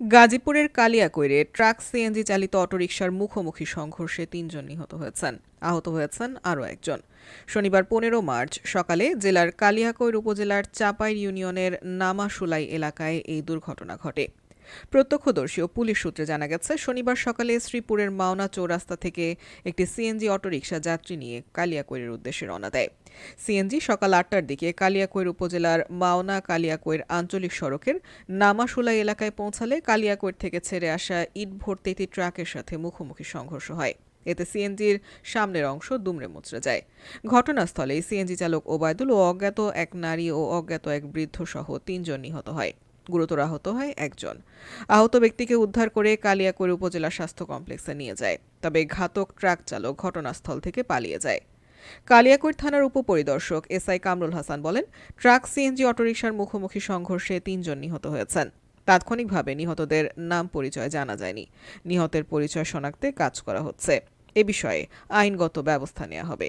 গাজীপুরের কালিয়াকৈরে truck CNG চালিত অটোরিকশার মুখোমুখি সংঘর্ষে তিনজন নিহত হয়েছেন। আহত হয়েছেন আরও একজন। শনিবার পনেরো মার্চ সকালে জেলার কালিয়াকৈর উপজেলার চাপাই ইউনিয়নের নামাশুলাই এলাকায় এই দুর্ঘটনা ঘটে। প্রত্যক্ষদর্শী ও পুলিশ সূত্রে জানা গেছে, শনিবার সকালে শ্রীপুরের মাওনা চৌরাস্তা থেকে একটি সিএনজি অটোরিকশা যাত্রী নিয়ে কালিয়াকৈরের উদ্দেশ্যে রওনা দেয়। সিএনজি সকাল আটটার দিকে কালিয়াকৈর উপজেলার মাওনা কালিয়াকৈর আঞ্চলিক সড়কের নামাশুলাই এলাকায় পৌঁছালে কালিয়াকৈর থেকে ছেড়ে আসা ইট ভর্তি একটি ট্রাকের সাথে মুখোমুখি সংঘর্ষ হয়। এতে সিএনজির সামনের অংশ দুমড়ে মুচড়ে যায়। ঘটনাস্থলে সিএনজি চালক ওবায়দুল ও অজ্ঞাত এক নারী ও অজ্ঞাত এক বৃদ্ধ সহ তিনজন নিহত হয়। গুরুতর আহত হয় একজন। আহত ব্যক্তিকে উদ্ধার করে কালিয়াকৈর উপজেলা স্বাস্থ্য কমপ্লেক্সে নিয়ে যায়, তবে ঘাতক ট্রাক চালক ঘটনাস্থল থেকে পালিয়ে যায়। কালিয়াকৈর থানার উপপরিদর্শক এসআই কামরুল হাসান বলেন, ট্রাক সিএনজি অটোরিকশার মুখোমুখি সংঘর্ষে তিনজন নিহত হয়েছেন। তাৎক্ষণিকভাবে নিহতদের নাম পরিচয় জানা যায়নি। নিহতের পরিচয় শনাক্তে কাজ করা হচ্ছে। এ বিষয়ে আইনগত ব্যবস্থা নেওয়া হবে।